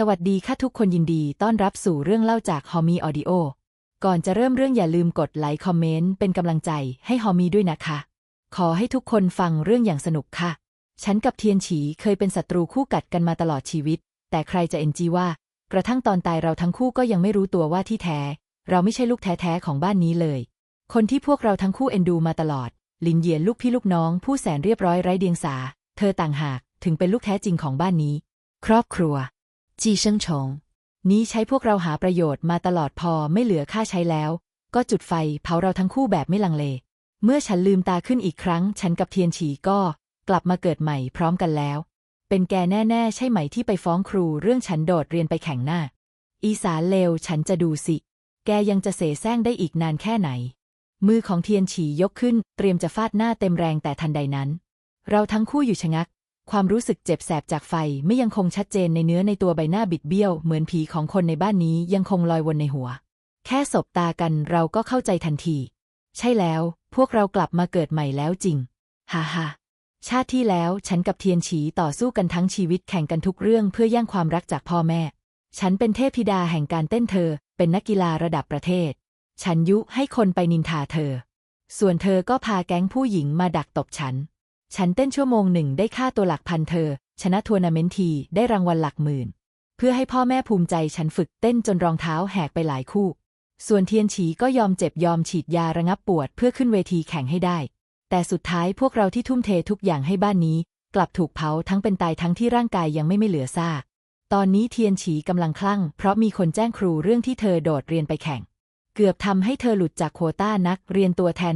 สวัสดีค่ะทุกคนยินดีต้อนรับสู่เรื่องเล่าจากฮอมีออดิโอ ก่อนจะเริ่มเรื่องอย่าลืมกดไลค์คอมเมนต์เป็นกำลังใจให้ฮอมีด้วยนะคะ ขอให้ทุกคนฟังเรื่องอย่างสนุกค่ะ ฉันกับเทียนฉีเคยเป็นศัตรูคู่กัดกันมาตลอดชีวิต แต่ใครจะเอ็นจีว่า กระทั่งตอนตายเราทั้งคู่ก็ยังไม่รู้ตัวว่าที่แท้ เราไม่ใช่ลูกแท้ๆของบ้านนี้เลย คนที่พวกเราทั้งคู่เอ็นดูมาตลอด ลินเยียนลูกพี่ลูกน้อง ผู้แสนเรียบร้อยไร้เดียงสา เธอต่างหากถึงเป็นลูกแท้จริงของบ้านนี้ ครอบครัว จีเซิงชง นี้ใช้พวกเราหาประโยชน์มาตลอดพอไม่เหลือค่าใช้แล้ว ก็จุดไฟเผาเราทั้งคู่แบบไม่ลังเล เมื่อฉันลืมตาขึ้นอีกครั้ง ฉันกับเทียนฉีก็ กลับมาเกิดใหม่พร้อมกันแล้ว เป็นแกแน่ ๆ ใช่ไหมที่ไปฟ้องครูเรื่องฉันโดดเรียนไปแข่งหน้า อีสานเลวฉันจะดูสิ แกยังจะเสแสร้งได้อีกนานแค่ไหน มือของเทียนฉียกขึ้น เตรียมจะฟาดหน้าเต็มแรงแต่ทันใดนั้น เราทั้งคู่อยู่ชะงัก ความรู้สึกเจ็บแสบจากไฟไม่ยังคงชัดเจนในเนื้อในตัวใบหน้าบิดเบี้ยว เหมือนผีของคนในบ้านนี้ยังคงลอยวนในหัว แค่สบตากันเราก็เข้าใจทันที ใช่แล้ว พวกเรากลับมาเกิดใหม่แล้วจริง ฮ่าฮ่าชาติที่แล้วฉันกับเทียนฉีต่อสู้กันทั้งชีวิตแข่งกันทุกเรื่องเพื่อแย่งความรักจากพ่อแม่ ฉันเป็นเทพธิดาแห่งการเต้นเธอ เป็นนักกีฬาระดับประเทศ ฉันยุให้คนไปนินทาเธอ ส่วนเธอก็พาแก๊งผู้หญิงมาดักตบฉัน ฉันเต้นชั่วโมงหนึ่งได้ค่าตัวหลักพันเธอ ชนะทัวร์นาเมนต์ทีได้รางวัลหลักหมื่น เพื่อให้พ่อแม่ภูมิใจฉันฝึกเต้นจนรองเท้าแหกไปหลายคู่ ส่วนเทียนฉีก็ยอมเจ็บยอมฉีดยาระงับปวดเพื่อขึ้นเวทีแข่งให้ได้ แต่สุดท้ายพวกเราที่ทุ่มเททุกอย่างให้บ้านนี้ กลับถูกเผาทั้งเป็นตายทั้งที่ร่างกายยังไม่ไม่เหลือซากตอนนี้เทียนฉีกำลังคลั่ง เพราะมีคนแจ้งครูเรื่องที่เธอโดดเรียนไปแข่ง เกือบทำให้เธอหลุดจากโควต้านักเรียนตัวแทน